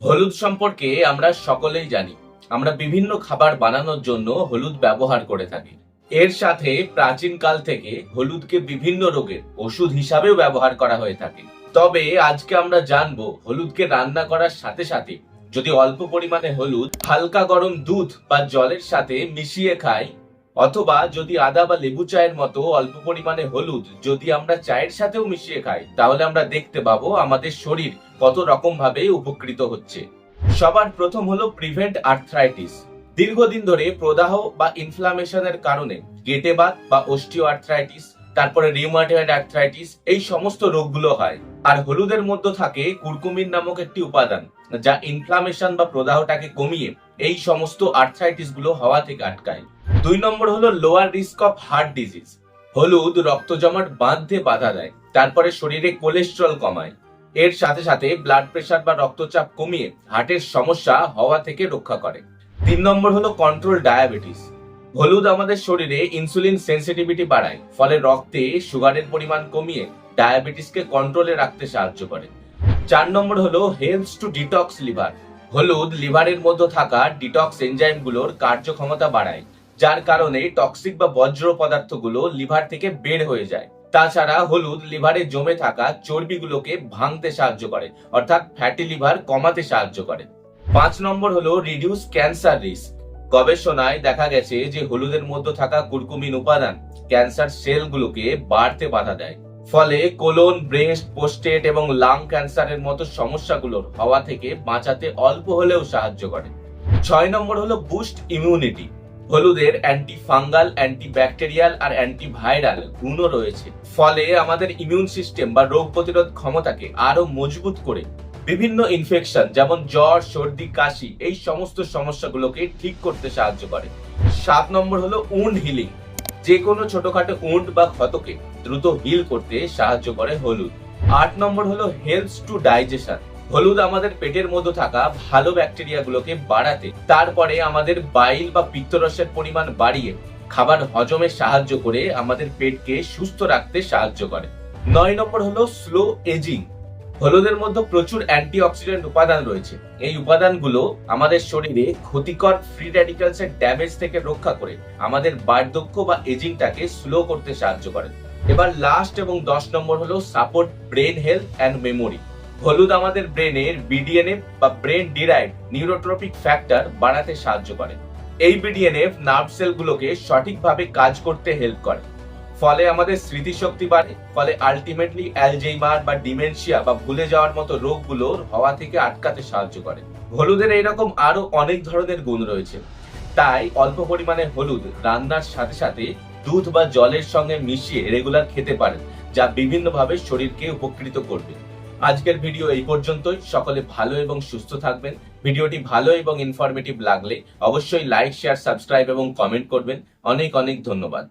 হলুদ সম্পর্কে আমরা সকলেই জানি। আমরা বিভিন্ন খাবার বানানোর জন্য হলুদ ব্যবহার করে থাকি। এর সাথে প্রাচীনকাল থেকে হলুদকে বিভিন্ন রোগের ওষুধ হিসাবেও ব্যবহার করা হয়ে থাকে। তবে আজকে আমরা জানব হলুদকে রান্না করার সাথে সাথে যদি অল্প পরিমাণে হলুদ হালকা গরম দুধ বা জলের সাথে মিশিয়ে খাই অথবা যদি আদা বা লেবু চায়ের মতো অল্প পরিমাণে হলুদ যদি আমরা চায়ের সাথেও মিশিয়ে খাই, তাহলে আমরা দেখতে পাবো আমাদের শরীর কত রকম ভাবে উপকৃত হচ্ছে। সবার প্রথম হলো প্রিভেন্ট আর্থ্রাইটিস। দীর্ঘদিন ধরে প্রদাহ বা ইনফ্লামেশনের কারণে গেটে বাত বা অস্টিও আর্থ্রাইটিস তারপরে রিউমাটয়েড আর্থ্রাইটিস এই সমস্ত রোগগুলো হয়। আর হলুদের মধ্যে থাকে কুরকুমিন নামক একটি উপাদান, যা ইনফ্লামেশন বা প্রদাহটাকে কমিয়ে এই সমস্ত আর্থ্রাইটিসগুলো হওয়া থেকে আটকায়। দুই নম্বর হলো lower risk of heart disease হলুদ, রক্ত জমাট বাঁধতে বাধা দেয়, তারপরে শরীরে কোলেস্ট্রল কমায়। এর সাথে সাথে ব্লাড প্রেশার বা রক্তচাপ কমিয়ে হার্টের সমস্যা হওয়া থেকে রক্ষা করে। তিন নম্বর হলো কন্ট্রোল ডায়াবেটিস হলুদ আমাদের শরীরে ইনসুলিন সেন্সিটিভিটি বাড়ায়, ফলে রক্তে সুগারের পরিমাণ কমিয়ে ডায়াবেটিসকে কন্ট্রোলে রাখতে সাহায্য করে। চার নম্বর হলো হেলথ টু ডিটক্স লিভার হলুদ লিভারের মধ্যে থাকা ডিটক্স এনজাইমগুলোর কার্যক্ষমতা বাড়ায় যার কারণে টক্সিক বা বজ্র পদার্থগুলো লিভার থেকে বের হয়ে যায়। তাছাড়া হলুদ লিভারে জমে থাকা চর্বিগুলোকে ভাঙতে সাহায্য করে, অর্থাৎ ফ্যাটি লিভার কমাতে সাহায্য করে। পাঁচ নম্বর হলো রিডিউস ক্যান্সার রিস্ক গবেষণায় দেখা গেছে যে হলুদের মধ্যে থাকা কুরকুমিন উপাদান ক্যান্সার সেলগুলোকে বাড়তে বাধা দেয়। ফলে কোলন ব্রেস্ট পোস্টেট এবং লাং ক্যান্সারের মতো সমস্যাগুলোর হওয়া থেকে বাঁচাতে অল্প হলেও সাহায্য করে। ছয় নম্বর হলো বুস্ট ইমিউনিটি হলুদের অ্যান্টি ফাঙ্গাল অ্যান্টি ব্যাকটেরিয়াল আর অ্যান্টি ভাইরাল গুণও রয়েছে। ফলে আমাদের ইমিউন সিস্টেম বা রোগ প্রতিরোধ ক্ষমতাকে আরও মজবুত করে বিভিন্ন ইনফেকশন যেমন জ্বর, সর্দি, কাশি এই সমস্ত সমস্যাগুলোকে ঠিক করতে সাহায্য করে। সাত নম্বর হলো উন্ড হিলিং যে কোনো ছোটখাটো উন্ড বা ক্ষতকে দ্রুত হিল করতে সাহায্য করে হলুদ। আট নম্বর হলো হেলথ টু ডাইজেশন হলুদ আমাদের পেটের মধ্যে থাকা ভালো ব্যাকটেরিয়াগুলোকে বাড়াতে, তারপরে আমাদের বাইল বা পিত্তরসের পরিমাণ বাড়িয়ে খাবার হজমে সাহায্য করে আমাদের পেটকে সুস্থ রাখতে সাহায্য করে। নয় নম্বর হলো স্লো এজিং হলুদের মধ্যে প্রচুর অ্যান্টিঅক্সিডেন্ট উপাদান রয়েছে। এই উপাদানগুলো আমাদের শরীরে ক্ষতিকর ফ্রি র্যাডিক্যালস এর ড্যামেজ থেকে রক্ষা করে আমাদের বার্ধক্য বা এজিংটাকে স্লো করতে সাহায্য করে। এবার লাস্ট এবং দশ নম্বর হলো support brain health and memory হলুদ আমাদের ব্রেনের বিডিএনএফ বা ব্রেন ডিরাইভ নিউরোট্রপিক ফ্যাক্টর বাড়াতে সাহায্য করে। এই বিডিএনএফ নার্ভ সেলগুলোকে সঠিকভাবে কাজ করতে হেল্প করে। ফলে আমাদের স্মৃতিশক্তি বাড়ে, ফলে আলটিমেটলি অ্যালজেইমার বা ডিমেনশিয়া বা ভুলে যাওয়ার মতো রোগগুলোর হওয়া থেকে আটকাতে সাহায্য করে। হলুদের এইরকম আরও অনেক ধরনের গুণ রয়েছে। তাই অল্প পরিমাণে হলুদ রান্নার সাথে সাথে দুধ বা জলের সঙ্গে মিশিয়ে রেগুলার খেতে পারেন, যা বিভিন্নভাবে শরীরকে উপকৃত করবে। আজকের ভিডিও এই পর্যন্তই। সকলে ভালো এবং সুস্থ থাকবেন। ভিডিওটি ভালো এবং ইনফরমেটিভ লাগলে অবশ্যই লাইক শেয়ার সাবস্ক্রাইব এবং কমেন্ট করবেন। অনেক অনেক ধন্যবাদ।